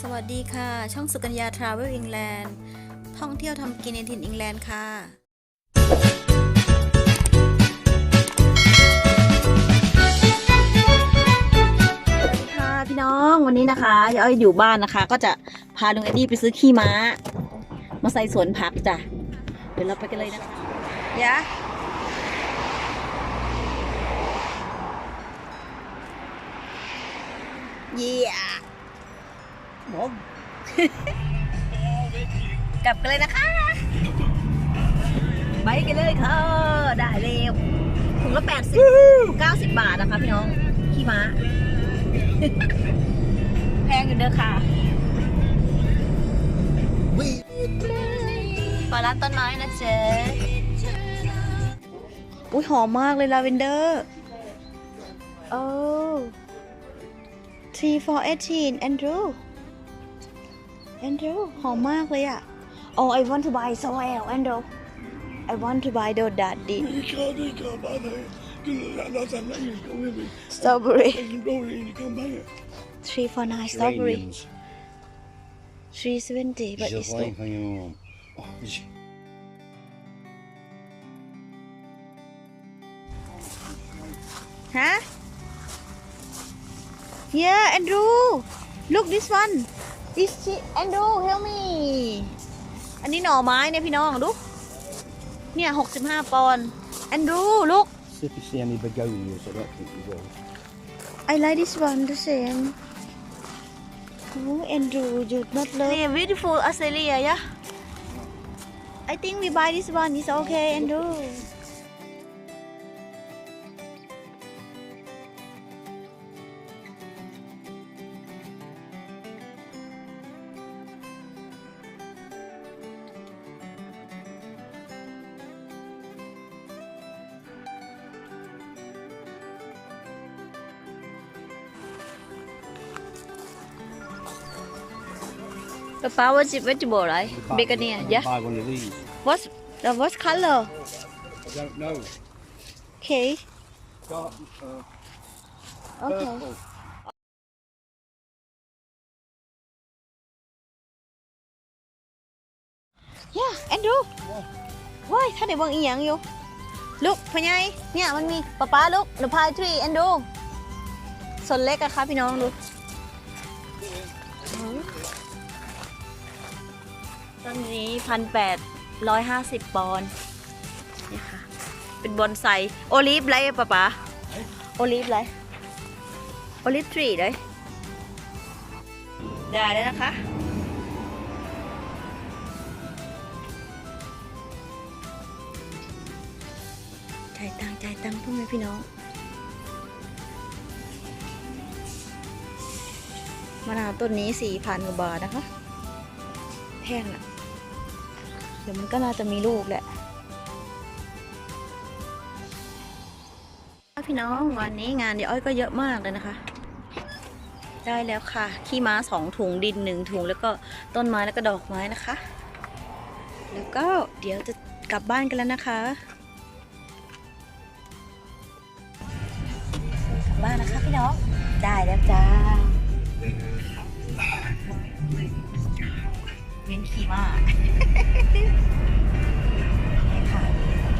สวัสดีค่ะ ช่องสุกัญญาทราเวลอิงแลนด์ท่องเที่ยวทำกินในถิ่นอิงแลนด์ค่ะ ค่ะพี่น้องวันนี้นะคะยายอ้อยอยู่บ้านนะคะ ก็จะพาลุงเอ็ดดี้ไปซื้อขี้ม้า มาใส่สวนผักจ้ะ เดี๋ยวเราไปกันเลยนะคะยะเยี่ย บมกลับกันเลยนะคะไปกันเลยค่ะได้เร็วถุงละแปดสิบเก้าสิบบาทนะคะพี่น้องขี้ม้า แพงอยู่เด้อค่ะปลาร้านต้นไม้นะเจ๊อุ้ยหอมมากเลยลาเวนเดอร์โอ้3 for 18 Andrew Andrew หอมมากเลยอะ Oh I want to buy so well Andrew I want to buy the that did You can't, you can't buy that. That's a name. Go with me. strawberry You can go in, you come back. 3 for 9 strawberry Geraniums. 370 but Just it's like not on your own. Oh, j- Huh? Yeah, Andrew. Look this one. This chi- Andrew, help me. อันนี้หน่อไม้เนี่ยพี่น้องดูเนี่ย65ปอนด์ Andrew, look. See if you see any begonias, I don't think you will. I like this one the same. Oh, Andrew, you not love. Yeah, beautiful Australia, yeah. I think we buy this one. It's okay, Andrew. กระเป๋า what's it vegetable right Buy- begonia yeah Buy one of these. what's the what color I don't know. okay Dark, uh, okay purple. yeah Andrew ว้ายถ้าได้เบิ่งอีหยังอยู่ลูกพะไยเนี่ยมันมีป๊าป๊าลูกเดอะพายทรี Andrew ส่วนเล็กอะคะพี่น้องดู ต้นนี้พันแปดร้อยห้าสิบปอนด์นี่ค่ะ เป็นบอนไซโอลิฟไรป๊าป๊าโอลิฟไรโอลิฟทรีเลยได้แล้วนะคะจ่ายตังจ่ายตังพ่อแม่พี่น้องมะนาวต้นนี้สี่พันกว่าบาทนะคะ แพงอะ ดี๋ยวมันก็น่าจะมีลูกแหละพี่น้องวันนี้งานเดี๋ยวอ้อยก็เยอะมากเลยนะคะ ได้แล้วค่ะ ขี้ม้าสองถุงดินหนึ่งถุงแล้วก็ต้นไม้แล้วก็ดอกไม้นะคะ แล้วก็เดี๋ยวจะกลับบ้านกันแล้วนะคะกลับบ้านนะคะพี่น้องได้แล้วจ้า เว้นขี่มากนี่ค่ะ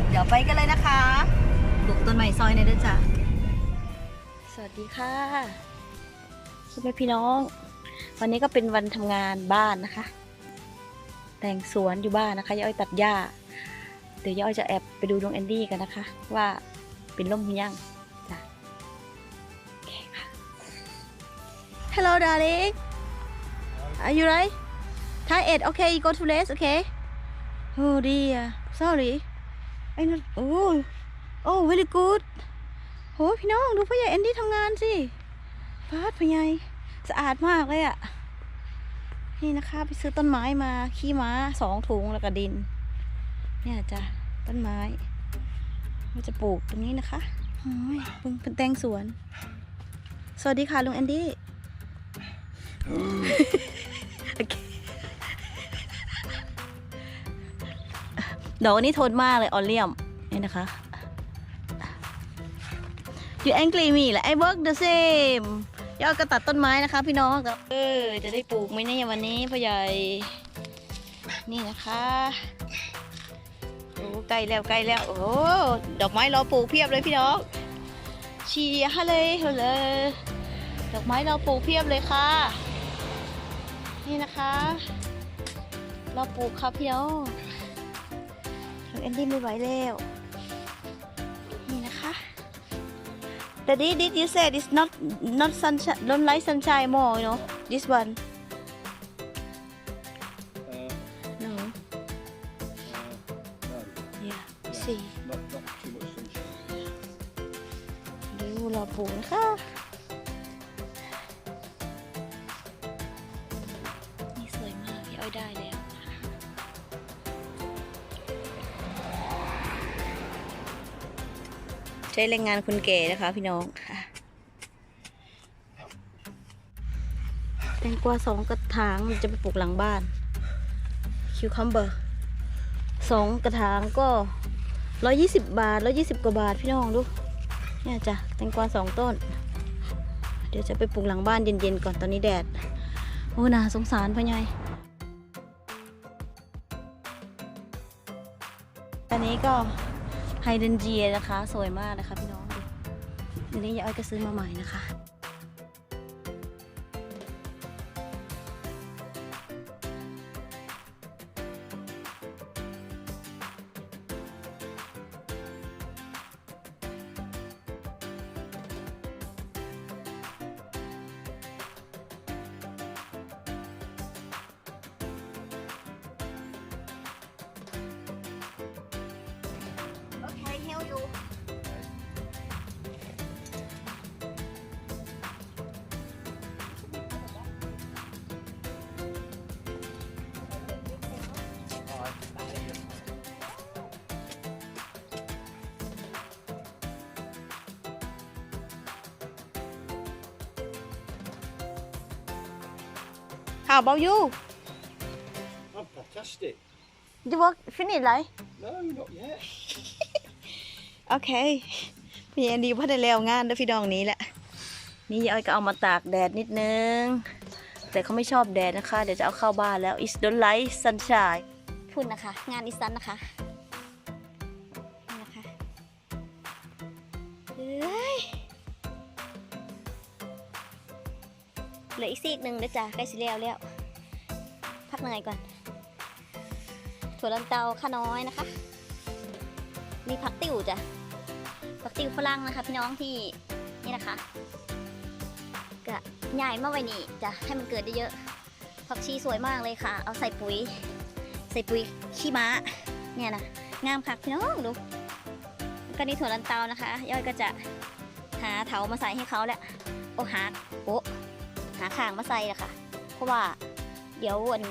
เดี๋ยวไปกันเลยนะคะปลูกต้นไม้ซอยในอยด้วยจ้ะ สวัสดีค่ะคุณแม่พี่น้อง วันนี้ก็เป็นวันทำงานบ้านนะคะ แต่งสวนอยู่บ้านนะคะย่าอ้อยตัดหญ้า เดี๋ยวย่าอ้อยจะแอบไปดูน้องแอนดี้กันนะคะ ว่าเป็นร่มหรือยัง Hello, darling. Are you right? Thai eight. Okay, you go to rest. Okay. Oh dear. Sorry. I not. Oh. Oh, very good. โหพี่น้องดูพ่อใหญ่แอนดี้ทำงานสิฟาดพ่อใหญ่สะอาดมากเลยอะนี่นะคะไปซื้อต้นไม้มาขี้ม้าสองถุงแล้วก็ดิน เนี่ยจ้ะต้นไม้เราจะปลูกตรงนี้นะคะโอ้ยเพิ่งเป็นแตงสวน สวัสดีค่ะลุงแอนดี้โอเค ดอกอันนี้ทนมากเลยออเลียมนี่นะคะ You angry me แหละ I work the same ยอดก็ตัดต้นไม้นะคะ พี่น้องแต่เออจะได้ปลูกไหมเนี่ยวันนี้พ่อใหญ่นี่นะคะโอ้ใกล้แล้วใกล้แล้วโอ้ดอกไม้รอปลูกเพียบเลยพี่น้องเชียร์ฮะเลยเฮเลยดอกไม้เราปลูกเพียบเลยค่ะ นี่นะคะ เราปลูกครับพี่น้อง น้องแอนดี้ไม่ไหวแล้ว นี่นะคะ Daddy did you say it's not not sunshine don't like sunshine more you know this one Uh, no uh, no, yeah see not, not too much sunshine. ดูเราปลูกนะคะนี่สวยมากพี่อ้อยได้แล้ว ช้แรงงานคนเก๋นะคะ พี่น้องค่ะแตงกวาสองกระถางจะไปปลูกหลังบ้านคิวคัมเบอร์สองกระถางก็ร้อยยี่สิบบาทร้อยยี่สิบกว่าบาทพี่น้องดูเนี่ยจ้ะแตงกวาสองต้น เดี๋ยวจะไปปลูกหลังบ้านเย็นๆก่อนตอนนี้แดดโอ้นาสงสารพ่อใหญ่อันนี้ก็ ไฮเดนเจียนะคะ สวยมากนะคะพี่น้องเดี๋ยวนี้ยายอ้อยก็ซื้อมาใหม่นะคะ How about you? I'm fantastic. You work finish ไร No, not yet. โอเคพี่แอนดีพอได้แล้วงานเด้วยพี่ดองนี้แหละ นี่ยายอ้อยก็เอามาตากแดดนิดนึง แต่เขาไม่ชอบแดดนะคะ เดี๋ยวจะเอาเข้าบ้านแล้ว is don't like sunshine พูดนะคะ งานอีสันนะคะ เหลืออีกซีกหนึ่งนะจ๊ะใกล้สิแล้วแล้ว พักเหนื่อยก่อน ถั่วลันเตาข้าน้อยนะคะ มีผักติ๋วจ้ะ ผักติ๋วฝรั่งนะคะ พี่น้องที่นี่นะคะกะใหญ่มาไว้นี่จะให้มันเกิดได้เยอะ ผักชีสวยมากเลยค่ะ เอาใส่ปุ๋ย ใส่ปุ๋ยขี้ม้า เนี่ยนะงามค่ะพี่น้องดูก็นี่ถั่วลันเตานะคะ ย่อยก็จะหาเถามาใส่ให้เขาแหละโอ้หาโอ้ หาข่างมาใส่ละค่ะเพราะว่าเดี๋ยววัน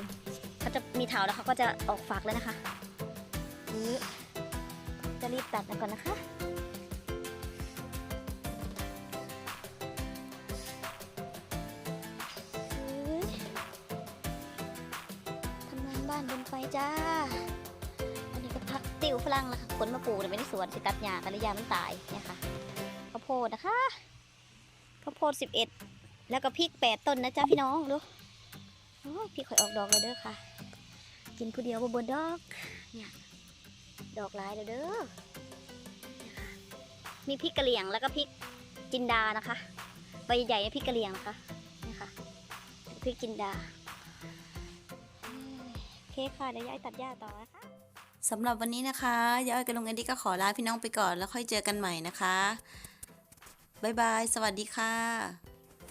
เขาจะมีเถาแล้วเขาก็จะออกฝักแล้วนะคะอื้จะรีบตัดก่อนนะคะทำงานบ้านบนไฟจ้า อันนี้ก็พักติวฝรั่งนะคะขนมาปลูกแต่ไม่ได้สวนสิตัดหญ้ากันระยะมันตายเนี่ยค่ะข้าวโพดนะคะข้าวโพดสิบเอ็ด แล้วก็พริกแปดต้นนะจ๊ะพี่น้องดูโอ้ยพริกข่อยออกดอกแล้วเด้อค่ะ กินผู้เดียวบ่บนดอก เนี่ยดอกหลายแล้วเด้อนะคะมีพริกกะเหรี่ยงแล้วก็พริกจินดานะคะใบใหญ่ๆเนี่ยพริกกะเหรี่ยงนะคะนี่ค่ะพริกจินดาโอเคค่ะเดี๋ยวย้ายตัดหญ้าต่อนะคะสำหรับวันนี้นะคะย้อยกับลุงเอ็นดี้ก็ขอลาพี่น้องไปก่อนแล้วค่อยเจอกันใหม่นะคะบ๊ายบาย สวัสดีค่ะ